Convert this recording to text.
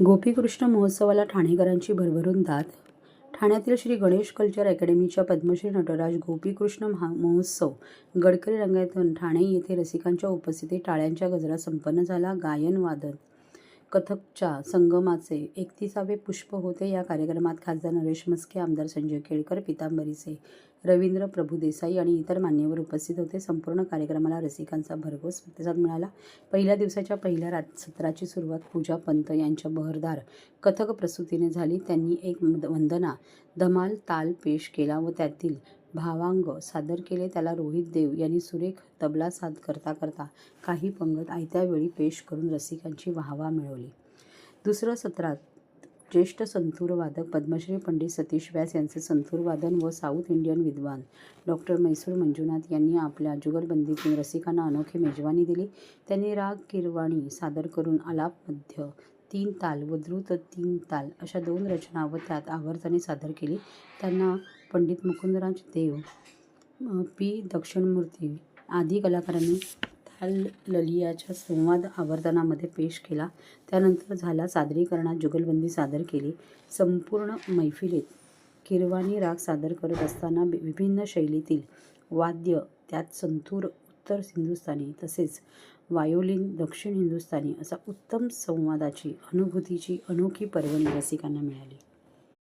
गोपीकृष्ण महोत्सवाला ठाणेकरांची भरभरून दाद. ठाण्यातील श्री गणेश कल्चर अकॅडमीच्या पद्मश्री नटराज गोपीकृष्ण महा महोत्सव गडकरी रंगायतून ठाणे येथे रसिकांच्या उपस्थितीत टाळ्यांच्या गजरात संपन्न झाला गायन वादन. कथकच्या संगमाचे एकतीसावे पुष्प होते. या कार्यक्रमात खासदार नरेश मस्के आमदार संजय केळकर पितांबरीचे रवींद्र प्रभुदेसाई आणि इतर मान्यवर उपस्थित होते. संपूर्ण कार्यक्रमाला रसिकांचा भरघोस प्रतिसाद मिळाला. पहिल्या दिवसाच्या पहिल्या रात सत्राची सुरुवात पूजा पंत यांच्या बहरदार कथक प्रस्तुतीने झाली. त्यांनी एक वंदना धमाल ताल पेश केला व त्यातील भावांग सादर केले त्याला रोहित देव यांनी सुरेख तबला साथ करता करता काही पंगत आयत्यावेळी पेश करून रसिकांची वाहवा मिळवली. दुसरं सत्रात ज्येष्ठ संतूरवादक पद्मश्री पंडित सतीश व्यास यांचे संतूरवादन व साऊथ इंडियन विद्वान डॉक्टर मैसूर मंजुनाथ यांनी आपल्या जुगलबंदीतून रसिकांना अनोखी मेजवानी दिली. त्यांनी राग किरवाणी सादर करून आलाप मध्य तीन ताल व द्रुत तीन ताल अशा दोन रचना व त्यात आवर्ताने सादर केली. त्यांना पंडित मुकुंदराज देव पी. दक्षिणमूर्ती आदी कलाकारांनी ताल ललियाच्या संवाद आवर्तनामध्ये पेश केला. त्यानंतर झाला सादरीकरणात जुगलबंदी सादर केली. संपूर्ण मैफिलीत किरवाणी राग सादर करत असताना विभिन्न शैलीतील वाद्य त्यात संतूर उत्तर हिंदुस्थानी तसेच वायोलिन दक्षिण हिंदुस्थानी असा उत्तम संवादाची अनुभूतीची अनोखी पर्वणी रसिकांना मिळाली.